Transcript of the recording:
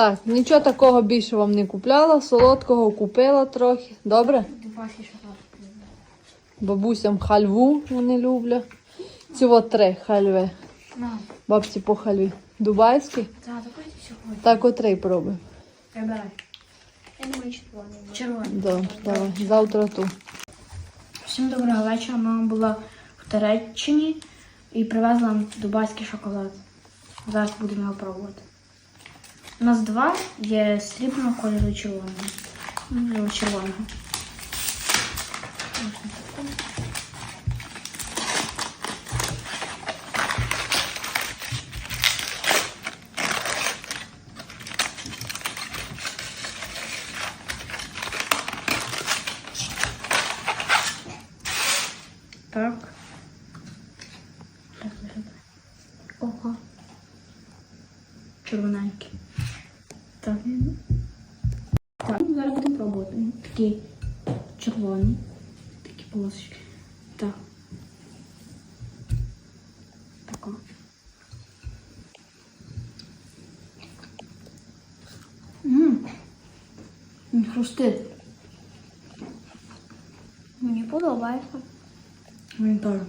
Так, нічого такого більше вам не купляла, солодкого купила трохи. Добре? Дубайський шоколад. Бабусям хальву вони люблять. Ці от три хальви. На. Бабці по хальві. Дубайські. Так, такий сьогодні. Так от три пробуй. Прибирай. Я думаю, червоний. Да, давай. Завтра ту. Всім доброго вечора. Мама була в Туреччині і привезла нам дубайський шоколад. Зараз будемо його пробувати. У нас два є срібного кольору червоного. Ну, червоного. Так. Так. Ого. Червоненький. Так. Так, зараз будемо пробувати. Такий червоний. Такі полосочки. Так. Тако. Ммм. Хрустить. Мені подобається. Він теж.